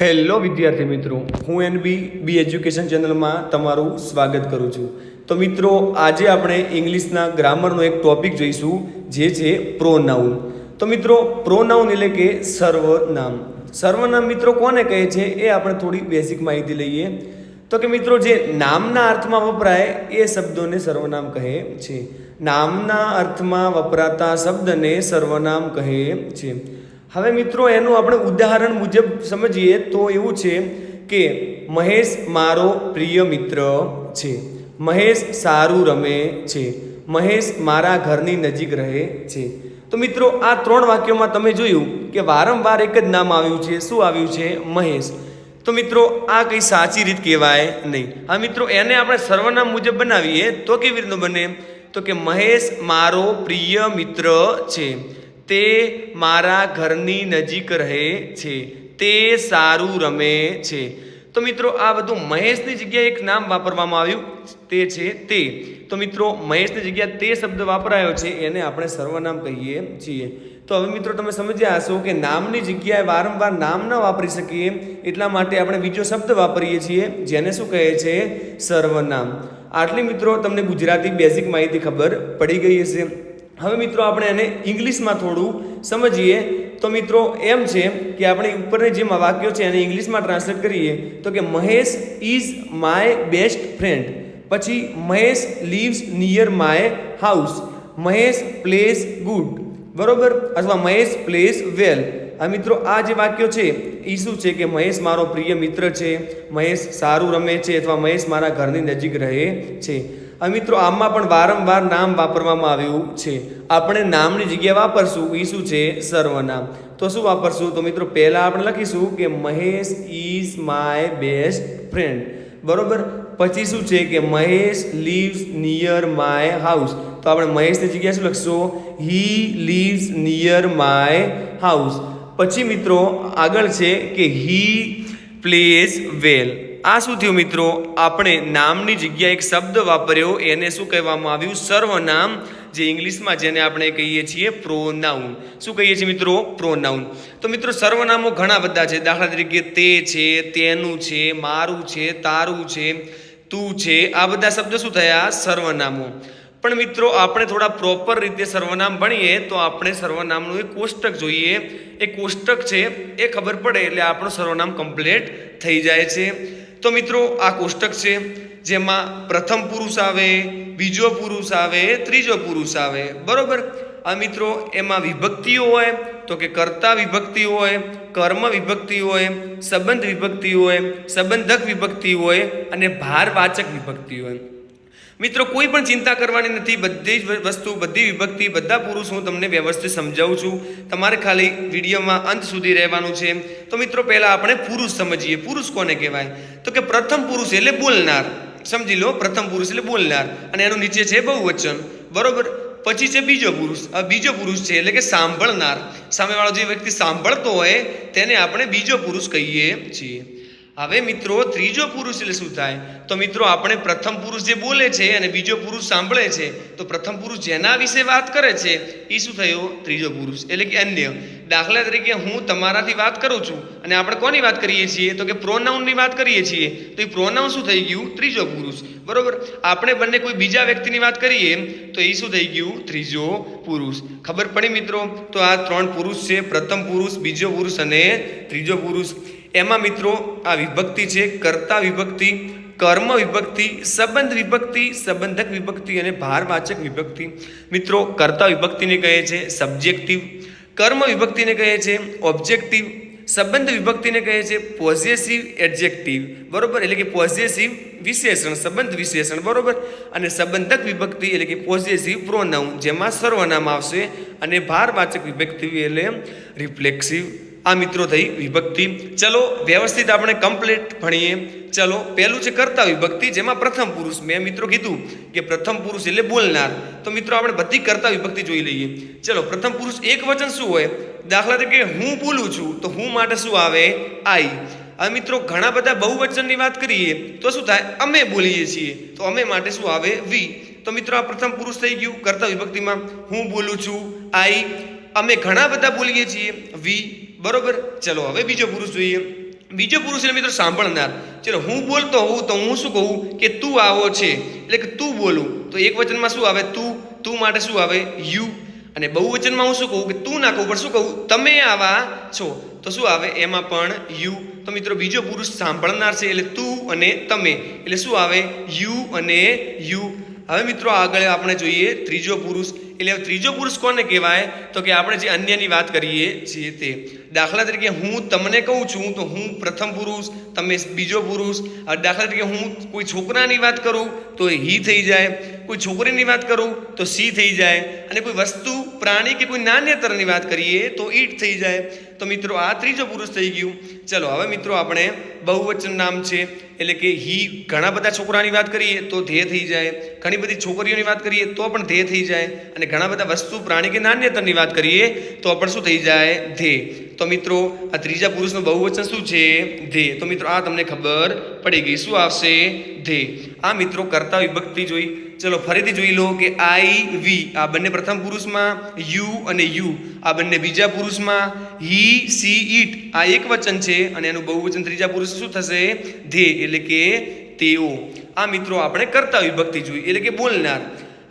Hello વિદ્યાર્થી મિત્રો, હું એન બી બી એજ્યુકેશન ચેનલમાં તમારું સ્વાગત કરું છું. તો મિત્રો, આજે આપણે ઇંગ્લિશના ગ્રામરનો એક ટોપિક જોઈશું, જે છે પ્રોનાઉન તો મિત્રો પ્રોનાઉન એટલે કે સર્વનામ. સર્વનામ મિત્રો કોને કહે છે એ આપણે થોડી બેઝિક માહિતી લઈએ. તો કે મિત્રો, જે નામના અર્થમાં વપરાય એ શબ્દોને સર્વનામ કહે છે. નામના અર્થમાં વપરાતા શબ્દને સર્વનામ કહે છે. હવે મિત્રો, એનું આપણે ઉદાહરણ મુજબ સમજીએ તો એવું છે કે મહેશ મારો પ્રિય મિત્ર છે. મહેશ સારું રમે છે. મહેશ મારા ઘરની નજીક રહે છે. તો મિત્રો, આ ત્રણ વાક્યોમાં તમે જોયું કે વારંવાર એક જ નામ આવ્યું છે. શું આવ્યું છે? મહેશ. તો મિત્રો, આ કંઈ સાચી રીત કહેવાય નહીં. હા મિત્રો, એને આપણે સર્વનામ મુજબ બનાવીએ તો કેવી રીતનું બને? તો કે મહેશ મારો પ્રિય મિત્ર છે. તે મારા ઘરની નજીક રહે છે. તે સારું રમે છે. તો મિત્રો, આ બધું મહેશની જગ્યાએ એક નામ વાપરવામાં આવ્યું તે છે તે. તો મિત્રો, મહેશની જગ્યાએ તે શબ્દ વાપરાયો છે, એને આપણે સર્વનામ કહીએ છીએ. તો હવે મિત્રો, તમે સમજ્યા હશો કે નામની જગ્યાએ વારંવાર નામ ન વાપરી શકીએ એટલા માટે આપણે બીજો શબ્દ વાપરીએ છીએ, જેને શું કહે છે? સર્વનામ. આટલી મિત્રો, તમને ગુજરાતી બેઝિક માહિતી ખબર પડી ગઈ હશે. હવે મિત્રો આપણે એને ઇંગ્લિશમાં થોડું સમજીએ. તો મિત્રો એમ છે કે આપણે ઉપરની જે વાક્યો છે એને ઇંગ્લિશમાં ટ્રાન્સલેટ કરીએ તો કે Mahesh is my best friend પછી Mahesh lives near my house Mahesh plays good બરોબર? અથવા મહેશ પ્લેસ વેલ આ મિત્રો આ જે વાક્યો છે એ શું છે કે મહેશ મારો પ્રિય મિત્ર છે, મહેશ સારું રમે છે અથવા મહેશ મારા ઘરની નજીક રહે છે. મિત્રો, આમાં પણ વારંવાર નામ વાપરવામાં આવ્યું છે. આપણે નામની જગ્યાએ વાપરશું. એ શું છે? સર્વનામ. તો શું વાપરશું? તો મિત્રો, પહેલાં આપણે લખીશું કે Mahesh is my best friend. બરોબર? પછી શું છે કે Mahesh lives near my house. તો આપણે મહેશની જગ્યાએ શું લખશું? He lives near my house. પછી મિત્રો, આગળ છે કે હી પ્લેઝ વેલ. આ થયું મિત્રો આપણે નામની જગ્યાએ એક શબ્દ વાપર્યો, એને શું કહેવામાં આવ્યું? સર્વનામ, જે ઇંગ્લિશમાં જેને આપણે કહીએ છીએ પ્રોનાઉન શું કહીએ છીએ મિત્રો? પ્રોનાઉન તો મિત્રો, સર્વનામો ઘણા બધા છે. દાખલા તરીકે, તે છે, તેનું છે, મારું છે, તારું છે, તું છે. આ બધા શબ્દો શું થયા? સર્વનામો. પણ મિત્રો, આપણે થોડા પ્રોપર રીતે સર્વનામ ભણીએ તો આપણે સર્વનામનું એક કોષ્ટક જોઈએ. એ કોષ્ટક છે, એ ખબર પડે એટલે આપણું સર્વનામ કમ્પ્લીટ થઈ જાય છે. તો મિત્રો, આ કોષ્ટક છે, જેમાં પ્રથમ પુરુષ આવે, બીજો પુરુષ આવે, ત્રીજો પુરુષ આવે. બરોબર? આ મિત્રો, એમાં વિભક્તિઓ હોય, તો કે કર્તા વિભક્તિ હોય, કર્મ વિભક્તિ હોય, સંબંધ વિભક્તિ હોય, સંબંધક વિભક્તિ હોય, અને ભારવાચક વિભક્તિ હોય. મિત્રો, કોઈ પણ ચિંતા કરવાની નથી. બધી જ વસ્તુ, બધી વિભક્તિ, બધા પુરુષ હું તમને વ્યવસ્થિત સમજાવું છું. તમારે ખાલી વિડીયોમાં અંત સુધી રહેવાનું છે. તો મિત્રો, પહેલાં આપણે પુરુષ સમજીએ. પુરુષ કોને કહેવાય? તો કે પ્રથમ પુરુષ એટલે બોલનાર. સમજી લો, પ્રથમ પુરુષ એટલે બોલનાર. અને એનું નીચે છે બહુવચન. બરોબર? પછી છે બીજો પુરુષ. આ બીજો પુરુષ છે એટલે કે સાંભળનાર. સામેવાળો જે વ્યક્તિ સાંભળતો હોય, તેને આપણે બીજો પુરુષ કહીએ છીએ. હવે મિત્રો, ત્રીજો પુરુષ એટલે શું થાય? તો મિત્રો, આપણે પ્રથમ પુરુષ જે બોલે છે અને બીજો પુરુષ સાંભળે છે, તો પ્રથમ પુરુષ જેના વિશે વાત કરે છે એ શું થયો? ત્રીજો પુરુષ. એટલે કે અન્ય. દાખલા તરીકે હું તમારાથી વાત કરું છું, અને આપણે કોની વાત કરીએ છીએ? તો કે પ્રોનાઉનની વાત કરીએ છીએ. તો એ પ્રોનાઉન શું થઈ ગયું? ત્રીજો પુરુષ. બરોબર? આપણે બંને કોઈ બીજા વ્યક્તિની વાત કરીએ, તો એ શું થઈ ગયું? ત્રીજો પુરુષ. ખબર પડી મિત્રો? તો આ ત્રણ પુરુષ છે, પ્રથમ પુરુષ, બીજો પુરુષ અને ત્રીજો પુરુષ. એમાં મિત્રો આ વિભક્તિ છે, કર્તા વિભક્તિ, કર્મ વિભક્તિ, સંબંધ વિભક્તિ, સંબંધક વિભક્તિ અને ભારવાચક વિભક્તિ. મિત્રો, કર્તા વિભક્તિને કહે છે સબ્જેક્ટિવ, કર્મ વિભક્તિને કહે છે ઓબ્જેક્ટિવ, સંબંધ વિભક્તિને કહે છે પોઝેસિવ એડજેક્ટિવ. બરોબર? એટલે કે પોઝેસિવ વિશેષણ, સંબંધ વિશેષણ, બરોબર? અને સંબંધક વિભક્તિ એટલે કે પોઝેસિવ પ્રોનાઉન, જેમાં સર્વનામ આવશે અને ભારવાચક વિભક્તિ એટલે રિફ્લેક્સિવ આ મિત્રો થઈ વિભક્તિ. ચલો, વ્યવસ્થિત આપણે કમ્પ્લીટ ભણીએ. ચલો, પહેલું છે કર્તા વિભક્તિ, જેમાં પ્રથમ પુરુષ. મેં મિત્રો કીધું કે પ્રથમ પુરુષ એટલે બોલનાર. તો મિત્રો, આપણે બધી કર્તા વિભક્તિ જોઈ લઈએ. ચલો, પ્રથમ પુરુષ એક વચન શું હોય? દાખલા તરીકે, હું બોલું છું, તો હું માટે શું આવે? આઈ. હવે મિત્રો, ઘણા બધા બહુવચનની વાત કરીએ, તો શું થાય? અમે બોલીએ છીએ. તો અમે માટે શું આવે? વી. તો મિત્રો, આ પ્રથમ પુરુષ થઈ ગયું કર્તા વિભક્તિમાં. હું બોલું છું આઈ. અમે ઘણા બધા બોલીએ છીએ. વી. બરોબર? ચલો, હવે બીજો પુરુષ જોઈએ. બીજો પુરુષ એટલે મિત્રો સાંભળનાર. ચલો, હું બોલતો હોઉં તો હું શું કહું? કે તું આવો છે. એટલે કે તું બોલું. તો એક વચનમાં શું આવે? તું. તું માટે શું આવે? યુ. અને બહુવચનમાં હું શું કહું? કે તું ના કહું, પણ શું કહું? તમે આવા છો. તો શું આવે? એમાં પણ યુ. તો મિત્રો, બીજો પુરુષ સાંભળનાર છે એટલે તું અને તમે. એટલે શું આવે? યુ અને યુ. હવે મિત્રો, આગળ આપણે જોઈએ ત્રીજો પુરુષ. એટલે ત્રીજો પુરુષ કોને કહેવાય? તો કે આપણે જે અન્યની વાત કરીએ છીએ તે. દાખલા તરીકે હું તમને કહું છું, તો હું પ્રથમ પુરુષ, તમે બીજો પુરુષ. દાખલા તરીકે હું કોઈ છોકરાની વાત કરું, તો હી થઈ જાય. કોઈ છોકરીની વાત કરું, તો સી થઈ જાય. અને કોઈ વસ્તુ, પ્રાણી કે કોઈ નાન્યતરની વાત કરીએ, તો ઈટ થઈ જાય. તો મિત્રો, આ ત્રીજો પુરુષ થઈ ગયું. ચલો, હવે મિત્રો, આપણે બહુવચન નામ છે, એટલે કે હી ઘણા બધા છોકરાની વાત કરીએ, તો ધ્યેય થઈ જાય. ઘણી બધી છોકરીઓની વાત કરીએ, તો પણ ધ્યેય થઈ જાય. અને ઘણા બધા વસ્તુ, પ્રાણી કે નાન્યતરની વાત કરીએ, તો પણ શું થઈ જાય? ધ્યેય તો મિત્રો, આ ત્રીજા પુરુષનું બહુવચન શું છે? ધે. તો મિત્રો, આ તમને ખબર પડી ગઈ. શું આવશે? ધે. આ મિત્રો કરતા વિભક્તિ જોઈ. ચલો, ફરીથી જોઈ લો કે આઈ વી. આ બંને પ્રથમ પુરુષમાં યુ અને યુ. આ બંને બીજા પુરુષમાં હી, સી, ઈટ. આ એક વચન છે અને એનું બહુવચન ત્રીજા પુરુષ શું થશે? ધે, એટલે કે તેઓ. આ મિત્રો આપણે કરતા વિભક્તિ જોઈ, એટલે કે બોલનાર.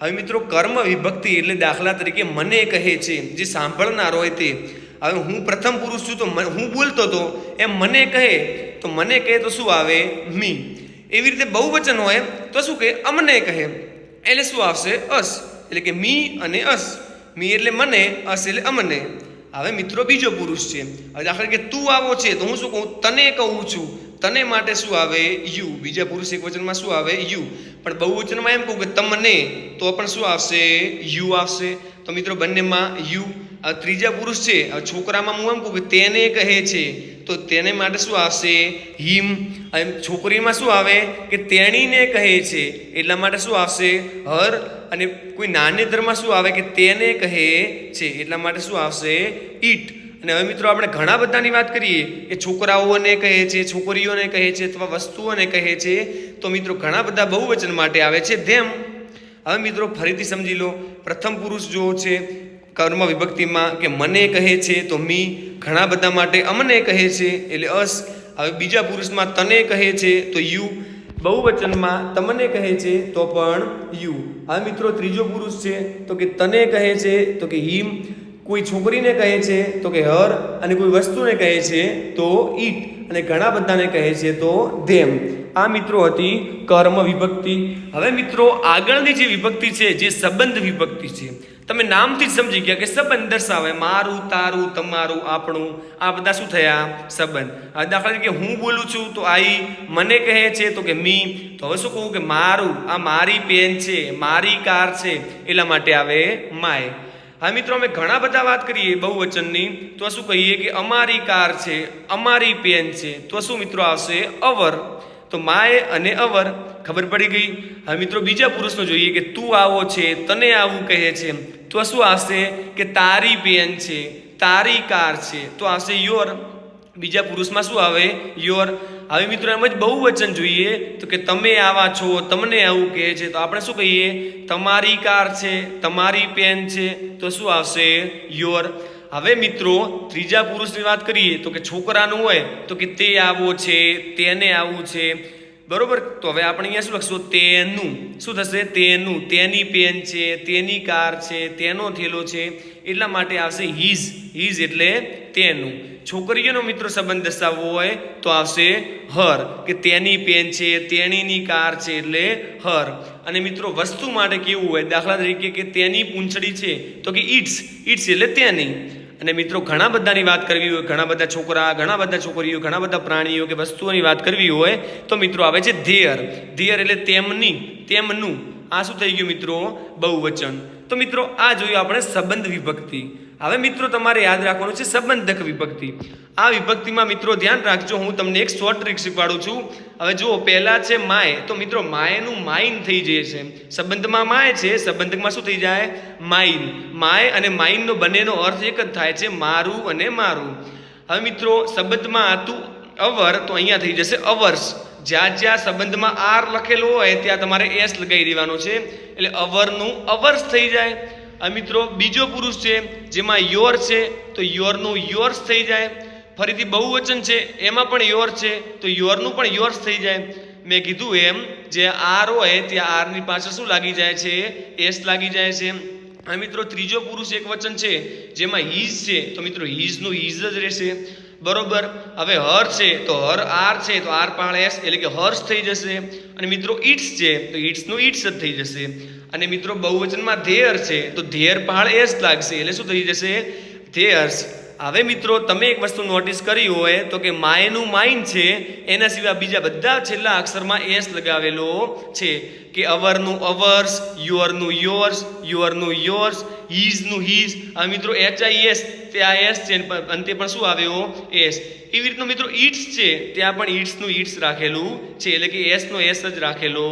હવે મિત્રો, કર્મ વિભક્તિ એટલે દાખલા તરીકે મને કહે છે. જે સાંભળનાર હોય તે. હવે હું પ્રથમ પુરુષ છું તો હું બોલતો હતો એમ મને કહે, તો મને કહે તો શું આવે? મી. એવી રીતે બહુવચન હોય તો શું કહે? અમને કહે. એટલે શું આવશે? અસ. એટલે કે મી અને અસ. મી એટલે મને, અસ એટલે અમને. હવે મિત્રો બીજો પુરુષ છે. હવે દાખલા કે તું આવો છે તો હું શું કહું? તને કહું છું. તને માટે શું આવે? યુ. બીજા પુરુષ એક વચનમાં શું આવે? યુ. પણ બહુવચનમાં એમ કહું કે તમને, તો પણ શું આવશે? યુ આવશે. તો મિત્રો બંનેમાં યુ ત્રીજા પુરુષ છે છોકરામાં હું એમ કહું કે તેને કહે છે, તો તેને માટે શું આવશે? હિમ. અને છોકરીમાં શું આવે? કે તેણીને કહે છે. એટલા માટે શું આવશે? હર. અને કોઈ નાન્યતરમાં શું આવે? કે તેને કહે છે. એટલા માટે શું આવશે? ઈટ. અને હવે મિત્રો આપણે ઘણા બધાની વાત કરીએ, કે છોકરાઓને કહે છે, છોકરીઓને કહે છે, અથવા વસ્તુઓને કહે છે, તો મિત્રો ઘણા બધા બહુવચન માટે આવે છે ધેમ. હવે મિત્રો ફરીથી સમજી લો, પ્રથમ પુરુષ જો છે કર્મ વિભક્તિમાં કે મને કહે છે તો મી ઘણા બધા માટે અમને કહે છે, એટલે અસ. હવે બીજા પુરુષમાં તને કહે છે તો યુ. બહુવચનમાં તમને કહે છે તો પણ યુ. હવે મિત્રો ત્રીજો પુરુષ છે તો કે તને કહે છે તો કે હિમ. કોઈ છોકરીને કહે છે તો કે હર. અને કોઈ વસ્તુને કહે છે તો ઈટ. અને ઘણા બધાને કહે છે તો ધેમ. આ મિત્રો હતી કર્મ વિભક્તિ. હવે મિત્રો આગળની જે વિભક્તિ છે, જે સંબંધ વિભક્તિ છે તમે નામથી જ સમજી ગયા કે સંબંધ દર્શાવે મારું, તારું, તમારું, આપણું. આ બધા શું થયા? સંબંધ દાખલા તરીકે હું બોલું છું તો આઈ મને કહે છે તો કે મી. તો હવે શું કહું કે મારું, આ મારી પેન છે, મારી કાર છે, એટલા માટે આવે માય. હા મિત્રો, અમે ઘણા બધા વાત કરીએ બહુવચનની. તો શું કહીએ કે અમારી કાર છે, અમારી પેન છે. તો શું મિત્રો આવશે? અવર. તો માય અને અવર. ખબર પડી ગઈ? હવે મિત્રો, બીજા પુરુષનો જોઈએ કે તું આવો છે, તને આવું કહે છે. તો શું આવશે કે તારી પેન છે, તારી કાર છે. તો આવશે યોર. બીજા પુરુષમાં શું આવે? યોર. હવે મિત્રો, એમ જ બહુવચન જોઈએ તો કે તમે આવા છો, તમને આવું કહે છે. તો આપણે શું કહીએ? તમારી કાર છે, તમારી પેન છે. તો શું આવશે? યોર. હવે મિત્રો, ત્રીજા પુરુષની વાત કરીએ તો કે છોકરાનું હોય તો કે તે આવો છે, તેને આવું છે. બરોબર? તો હવે આપણે અહીંયા શું લખશું? તેનું. શું થશે? તેનું. તેની પેન છે, તેની કાર છે, તેનો થેલો છે. એટલા માટે આવશે હિઝ હિઝ એટલે તેનું. છોકરીઓનો મિત્રો સંબંધ દર્શાવવો હોય તો આવશે હર કે તેની પેન છે, તેણીની કાર છે એટલે હર અને મિત્રો, વસ્તુ માટે કેવું હોય? દાખલા તરીકે કે તેની પૂંછડી છે, તો કે ઇટ્સ ઇટ્સ એટલે તેની. અને મિત્રો, ઘણા બધાની વાત કરવી હોય, ઘણા બધા છોકરા, ઘણા બધા છોકરીઓ, ઘણા બધા પ્રાણીઓ કે વસ્તુઓની વાત કરવી હોય, તો મિત્રો, આવે છે ધેયર. ધેયર એટલે તેમની, તેમનું. આ શું થઈ ગયું મિત્રો? બહુવચન. તો મિત્રો, આ જોયું આપણે સંબંધ વિભક્તિ. હવે મિત્રો, તમારે યાદ રાખવાનું છે સંબંધક વિભક્તિ. આ વિભક્તિમાં મિત્રો ધ્યાન રાખજો, હું તમને એક શોર્ટ ટ્રીક શીખવાડું છું. હવે જુઓ, પહેલા છે માય. તો મિત્રો, માયનું માઇન થઈ જાય છે. સંબંધમાં માય છે, સંબંધકમાં શું થઈ જાય? માઇન માય અને માઇનનો બંનેનો અર્થ એક જ થાય છે, મારું અને મારું. હવે મિત્રો, સંબંધમાં હતું અવર, તો અહીંયા થઈ જશે અવર્સ. જ્યાં જ્યાં સંબંધમાં આર લખેલો હોય, ત્યાં તમારે એસ લગાવી દેવાનો છે. એટલે અવરનું અવર્સ થઈ જાય. મિત્રો બીજો પુરુષ છે, જેમાં યોર છે, તો યોરનું યોર્સ થઈ જાય. ફરીથી બહુવચન છે, એમાં પણ યોર છે, તો યોરનું પણ યોર્સ થઈ જાય. મેં કીધું એમ, જે આર હોય ત્યાં આરની પાછળ શું લાગી જાય છે? એસ લાગી જાય છે. આ મિત્રો ત્રીજો પુરુષ એક વચન છે, જેમાં હિઝ છે, તો મિત્રો હિઝનું હિઝ જ રહેશે. બરોબર? હવે હર છે, તો હર આર છે, તો આર પાળ એસ, એટલે કે હર્ષ થઈ જશે. અને મિત્રો ઇટ્સ છે, તો ઇટ્સનું ઇટ્સ જ થઈ જશે. અને મિત્રો, બહુવચનમાં ધેર છે, તો ધેયર પહાડ એસ લાગશે. એટલે શું થઈ જશે? ધેર્સ હવે મિત્રો, તમે એક વસ્તુ નોટિસ કરી હોય તો કે માયનું માઇન છે, એના સિવાય બીજા બધા છેલ્લા અક્ષરમાં એસ લગાવેલો છે કે અવરનું અવર્સ યોરનું યોર્સ યોરનું યોર્સ હીઝનું હીઝ. આ મિત્રો એચ આઈ એસ તે આ એસ છે અંતે પણ શું આવ્યો એસ એવી રીતનું મિત્રો ઇટ્સ છે, ત્યાં પણ ઇટ્સનું ઇટ્સ રાખેલું છે, એટલે કે એસનો એસ જ રાખેલો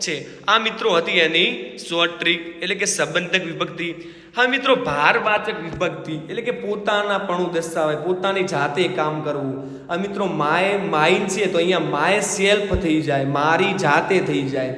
છે. આ મિત્રો હતી એની શોર્ટ ટ્રીક એટલે કે સંબંધક વિભક્તિ. હા, મિત્રો ભારવાચક વિભક્તિ એટલે કે પોતાના પણ દર્શાવે, પોતાની જાતે કામ કરવું. આ મિત્રો માય માઇન છે તો અહીંયા માય સેલ્ફ થઈ જાય, મારી જાતે થઈ જાય.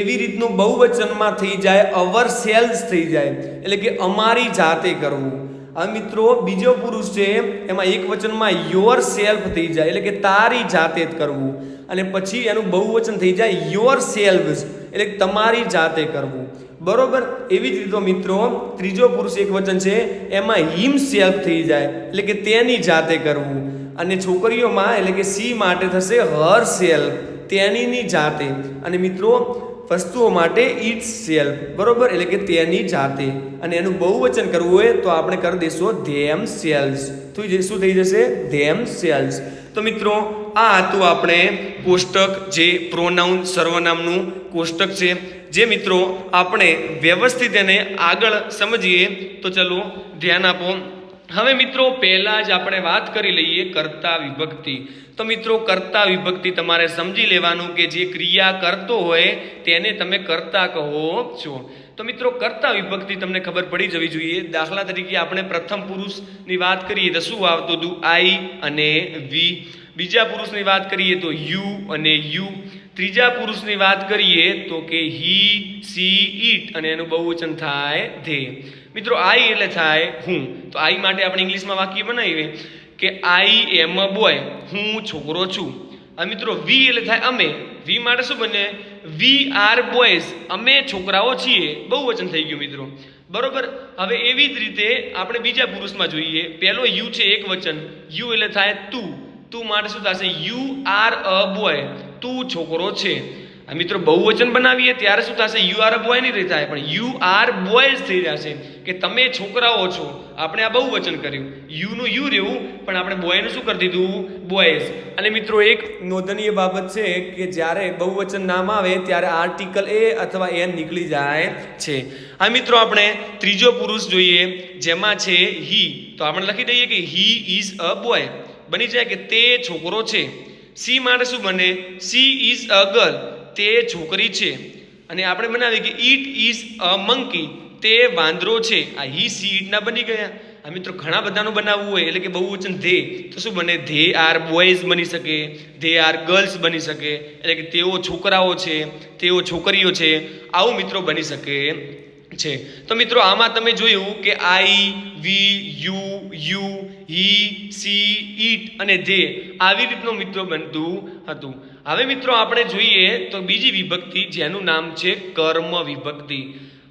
એવી રીતનું બહુવચનમાં થઈ જાય અવર સેલ્સ થઈ જાય, એટલે કે અમારી જાતે કરવું. આ મિત્રો, બીજો પુરુષ છે, એમાં એક વચનમાં યોર સેલ્ફ થઈ જાય, એટલે કે તારી જાતે જ કરવું. અને પછી એનું બહુવચન થઈ જાય યોર સેલ્વ્સ એટલે તમારી જાતે કરવું. બરોબર? એવી જ રીતે મિત્રો, ત્રીજો પુરુષ એક વચન છે, એમાં હિમ સેલ્ફ થઈ જાય. એટલે કે તેની જાતે કરવું. અને છોકરીઓમાં એટલે કે સી માટે થશે હર સેલ્ફ. તેનીની જાતે. અને મિત્રો, વસ્તુઓ માટે ઇટ્સ સેલ્ફ. બરોબર? એટલે કે તેની જાતે. અને એનું બહુવચન કરવું હોય તો આપણે કરી દઈશું ધેમ સેલ્સ. તો શું થઈ જશે? Them sells. તો મિત્રો આ હતું આપણે કોષ્ટક જે પ્રોનાઉન સર્વનામનું કોષ્ટક છે. જે મિત્રો, આપણે વ્યવસ્થિત એને આગળ સમજીએ, તો ચલો ધ્યાન આપો. હવે મિત્રો, પહેલાં જ આપણે વાત કરી લઈએ કર્તા વિભક્તિ. તો મિત્રો, કર્તા વિભક્તિ તમારે સમજી લેવાનું કે જે ક્રિયા કરતો હોય, તેને તમે કર્તા કહો છો. તો મિત્રો, કર્તા વિભક્તિ તમને ખબર પડી જવી જોઈએ. દાખલા તરીકે આપણે પ્રથમ પુરુષની વાત કરીએ તો શું આવતું હતું? આઈ અને વી. બીજા પુરુષની વાત કરીએ તો યુ અને યુ. ત્રીજા પુરુષની વાત કરીએ તો કે હી, સી, ઈટ અને એનું બહુવચન થાય ધે. મિત્રો, આઈ એટલે થાય હું. તો આઈ માટે આપણે ઇંગ્લિશમાં વાક્ય બનાવીએ કે આઈ એમ અ બોય, હું છોકરો છું. આ મિત્રો, વી એટલે થાય અમે. વી માટે શું બને? We are boys. અમે છોકરાઓ છીએ. બહુ વચન થઈ ગયું, મિત્રો. બરોબર? હવે એવી જ રીતે આપણે બીજા પુરુષમાં જોઈએ. પહેલો યુ છે એક વચન. યુ એટલે થાય તું. તું માટે શું થશે? યુ આર અ બોય તું છોકરો છે. આ મિત્રો બહુવચન બનાવીએ ત્યારે શું થશે? યુ આર અ બોય નહીં રહી થાય પણ યુ આર બોયઝ થઈ જશે. કે તમે છોકરાઓ છો. આપણે આ બહુવચન કર્યું. યુનું યુ રહેવું, પણ આપણે બોયનું શું કરી દીધું? બોયઝ અને મિત્રો એક નોંધનીય બાબત છે કે જ્યારે બહુવચન નામ આવે ત્યારે આર્ટિકલ એ અથવા એન નીકળી જાય છે. આ મિત્રો, આપણે ત્રીજો પુરુષ જોઈએ, જેમાં છે હી તો આપણે લખી દઈએ કે હી ઇઝ અ બોય બની જાય કે તે છોકરો છે. સી માટે શું બને? She is a girl. તે છોકરી છે. અને આપણે બનાવીએ કે ઈટ ઇઝ અ મંકી. તે વાંદરો છે. આ હી સી ઈટના બની ગયા. આ મિત્રો ઘણા બધાનું બનાવવું હોય એટલે કે બહુ વચન ધે. તો શું બને? ધે આર બોયઝ બની શકે. ધે આર ગર્લ્સ બની શકે. એટલે કે તેઓ છોકરાઓ છે. તેઓ છોકરીઓ છે. આવું મિત્રો બની શકે છે. તો મિત્રો આમાં તમે જોયું કે I, we, you you he, she, it અને ધે આવી રીતનું મિત્રો બનતું હતું. હવે મિત્રો આપણે જોઈએ તો બીજી વિભક્તિ જેનું નામ છે કર્મ વિભક્તિ.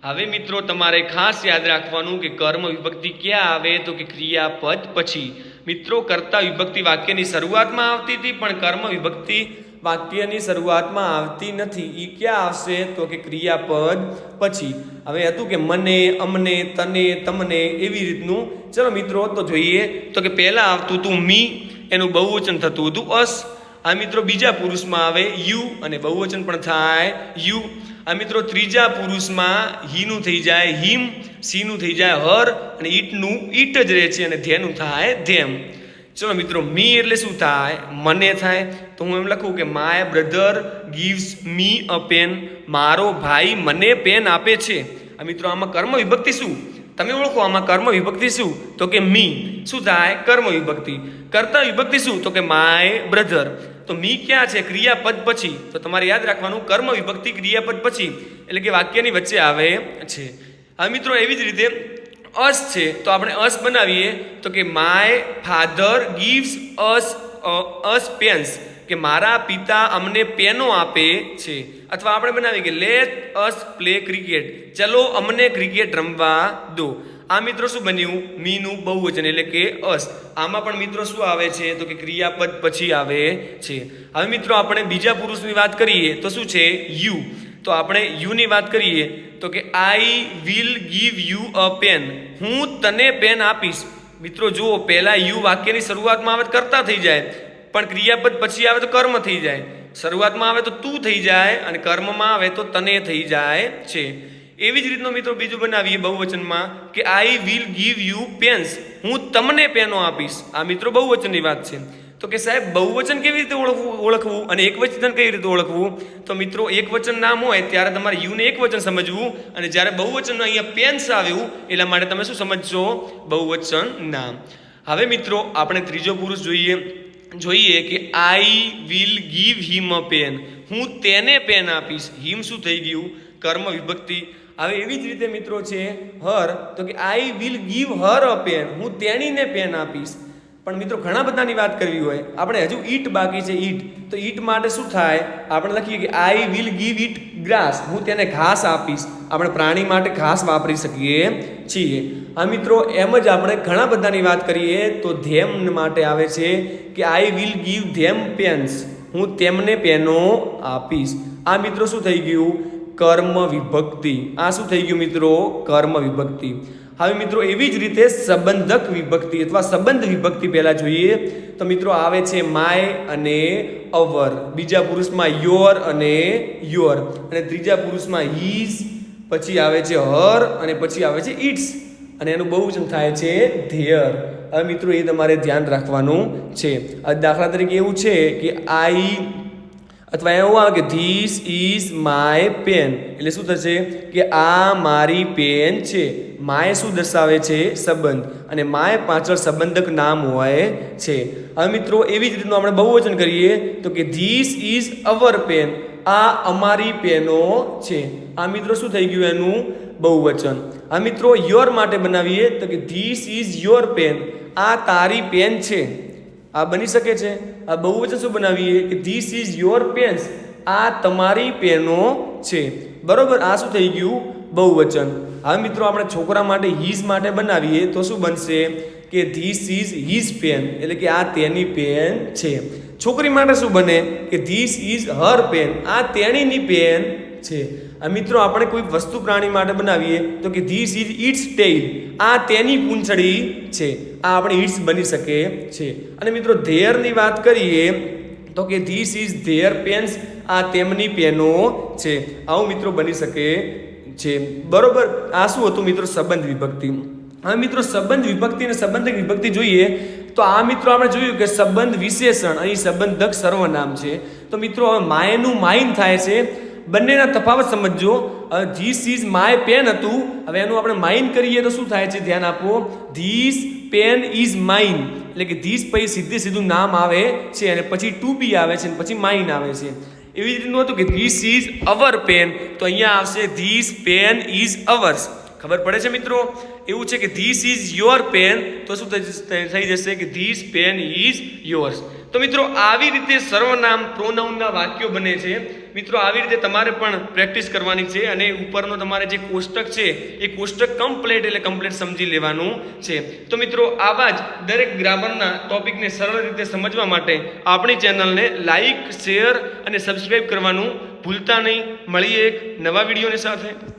હવે મિત્રો તમારે ખાસ યાદ રાખવાનું કે કર્મ વિભક્તિ ક્યાં આવે તો કે ક્રિયાપદ પછી. મિત્રો કરતા વિભક્તિ વાક્યની શરૂઆતમાં આવતી હતી, પણ કર્મ વિભક્તિ વાક્યની શરૂઆતમાં આવતી નથી. એ ક્યાં આવશે? તો કે ક્રિયાપદ પછી. હવે હતું કે મને, અમને, તને, તમને એવી રીતનું. ચલો મિત્રો, તો જોઈએ. તો કે પહેલાં આવતું હતું મી, એનું બહુવચન થતું હતું અસ. આ મિત્રો બીજા પુરુષમાં આવે યુ, અને બહુવચન પણ થાય યુ. આ મિત્રો ત્રીજા પુરુષમાં હીનું થઈ જાય હિમ, સીનું થઈ જાય હર, અને ઈટનું ઈટ જ રહે છે અને ધેનું થાય ધેમ. ચલો મિત્રો, મી એટલે શું થાય? મને થાય. તો હું એમ લખું કે my brother gives me a pen મારો ભાઈ મને પેન આપે છે. આ મિત્રો, આમાં કર્મ વિભક્તિ શું? તમે ઓળખો, આમાં કર્મ વિભક્તિ શું? તો કે મી. શું થાય? કર્મ વિભક્તિ. કર્તા વિભક્તિ શું? તો કે માય બ્રધર તો મી ક્યાં છે? ક્રિયાપદ પછી. તો તમારે યાદ રાખવાનું, કર્મ વિભક્તિ ક્રિયાપદ પછી. એટલે કે વાક્યની વચ્ચે આવે છે. હવે મિત્રો, એવી જ રીતે અસ છે, તો આપણે અસ બનાવીએ તો કે my father gives us us pens, કે મારા પિતા અમને પેનો આપે છે. અથવા આપણે બનાવીએ કે લેટ અસ પ્લે ક્રિકેટ, ચલો અમને ક્રિકેટ રમવા દો. આ મિત્રો શું બન્યું? મીનું બહુવચન એટલે કે અસ. આમાં પણ મિત્રો શું આવે છે? તો કે ક્રિયાપદ પછી આવે છે. હવે મિત્રો, આપણે બીજા પુરુષની વાત કરીએ તો શું છે? યુ. તો આપણે યુની વાત કરીએ તો કે I will give you a pen હું તને પેન આપીશ. મિત્રો, જુઓ, પહેલાં યુ વાક્યની શરૂઆતમાં આવે કરતા થઈ જાય, પણ ક્રિયાપદ પછી આવે તો કર્મ થઈ જાય. શરૂઆતમાં આવે તો તું થઈ જાય અને કર્મમાં આવે તો તને થઈ જાય છે. એવી જ રીતનો મિત્રો બીજું બનાવીએ બહુવચનમાં કે I will give you pens હું તમને પેનો આપીશ. આ મિત્રો બહુવચનની વાત છે. તો કે સાહેબ, બહુવચન કેવી રીતે ઓળખવું ઓળખવું અને એકવચન કેવી રીતે ઓળખવું? તો મિત્રો, એકવચન નામ હોય ત્યારે તમારે યુને એકવચન સમજવું અને જ્યારે બહુવચનનું અહીંયા પેન્સ આવ્યું એટલા માટે તમે શું સમજશો? બહુવચન નામ. હવે મિત્રો, આપણે ત્રીજો પુરુષ જોઈએ. જોઈએ કે I will give him a pen હું તેને પેન આપીશ. હિમ શું થઈ ગયું? કર્મ વિભક્તિ. હવે એવી જ રીતે મિત્રો છે હર તો કે I will give her a pen હું તેણીને પેન આપીશ. પણ મિત્રો, ઘણા બધાની વાત કરવી હોય. આપણે હજુ ઈટ બાકી છે, ઈટ. તો ઈટ માટે શું થાય? આપણે લખીએ કે I will give it grass હું તેને ઘાસ આપીશ. આપણે પ્રાણી માટે ઘાસ વાપરી શકીએ છીએ. આ મિત્રો, એમ જ આપણે ઘણા બધાની વાત કરીએ તો ધેમ માટે આવે છે કે I will give them pens હું તેમને પેનો આપીશ. આ મિત્રો, શું થઈ ગયું? કર્મ વિભક્તિ. આ શું થઈ ગયું, મિત્રો? કર્મ વિભક્તિ. હવે મિત્રો, એવી જ રીતે સંબંધક વિભક્તિ અથવા સંબંધ વિભક્તિ પહેલાં જોઈએ. તો મિત્રો, આવે છે માય અને અવર. બીજા પુરુષમાં યોર અને યોર. અને ત્રીજા પુરુષમાં હીઝ. પછી આવે છે હર અને પછી આવે છે ઇટ્સ. અને એનું બહુ જ થાય છે ધેયર. હવે મિત્રો, એ તમારે ધ્યાન રાખવાનું છે. દાખલા તરીકે એવું છે કે આઈ અથવા એવું આવે કે ધીસ ઇઝ માય પેન એટલે શું થશે કે, આ મારી પેન છે. માય શું દર્શાવે છે? સંબંધ. અને માય પાછળ સંબંધક નામ હોય છે. હવે મિત્રો, એવી જ રીતનું આપણે બહુવચન કરીએ તો કે ધીસ ઇઝ અવર પેન આ અમારી પેનો છે. આ મિત્રો શું થઈ ગયું એનું? બહુવચન. આ મિત્રો યોર માટે બનાવીએ તો કે ધીસ ઇઝ યોર પેન આ તારી પેન છે. આ બની શકે છે? આ બહુવચન શું બનાવીએ કે ધીસ ઇઝ યોર પેન્સ આ તમારી પેનો છે. બરોબર? આ શું થઈ ગયું? બહુવચન. હવે મિત્રો, આપણે છોકરા માટે હીઝ માટે બનાવીએ તો શું બનશે? કે ધીસ ઇઝ હીઝ પેન એટલે કે આ તેની પેન છે. છોકરી માટે શું બને? કે ધીસ ઇઝ હર પેન આ તેણીની પેન છે. આ મિત્રો આપણે કોઈ વસ્તુ પ્રાણી માટે બનાવીએ તો કે ધીસ ઇઝ ઇટ્સ ટેઇલ આ તેની પૂંછડી છે. આ આપણે ઇટ્સ બની શકે છે. અને મિત્રો ધેયરની વાત કરીએ તો કે ધીસ ઇઝ ધેયર પેન્સ. આ તેમની પેનો છે. આવું મિત્રો બની શકે છે. બરોબર? આ શું હતું મિત્રો? સંબંધ વિભક્તિ. હવે મિત્રો સંબંધ વિભક્તિ અને સંબંધક વિભક્તિ જોઈએ તો આ મિત્રો આપણે જોયું કે સંબંધ વિશેષણ, અહીં સંબંધક સર્વનામ છે. તો મિત્રો હવે માયનું માઇન થાય છે. બંનેના તફાવત સમજજો. ધીસ ઇઝ માય પેન હતું. હવે એનું આપણે માઇન કરીએ તો શું થાય છે? ધ્યાન આપો. ધીસ પેન ઇઝ માઇન એટલે કે ધીસ પછી સીધે સીધું નામ આવે છે અને પછી ટુ બી આવે છે અને પછી માઇન આવે છે. એવી રીતનું હતું કે ધીસ ઇઝ અવર પેન તો અહીંયા આવશે ધીસ પેન ઇઝ અવર્સ ખબર પડે છે મિત્રો? એવું છે કે ધીસ ઇઝ યોર પેન તો શું થઈ જશે? કે ધીસ પેન ઇઝ યોર્સ તો મિત્રો, આવી રીતે સર્વનામ પ્રોનાઉનના વાક્યો બને છે. મિત્રો, આવી રીતે તમારે પણ પ્રેક્ટિસ કરવાની છે અને ઉપરનો તમારે જે કોષ્ટક છે, એ કોષ્ટક કમ્પ્લેટ એટલે કમ્પ્લેટ સમજી લેવાનું છે. તો મિત્રો, આવા જ દરેક ગ્રામરના ટોપિકને સરળ રીતે સમજવા માટે આપણી ચેનલને લાઈક શેર અને સબસ્ક્રાઈબ કરવાનું ભૂલતા નહીં. મળીએ એક નવા વિડીયોની સાથે.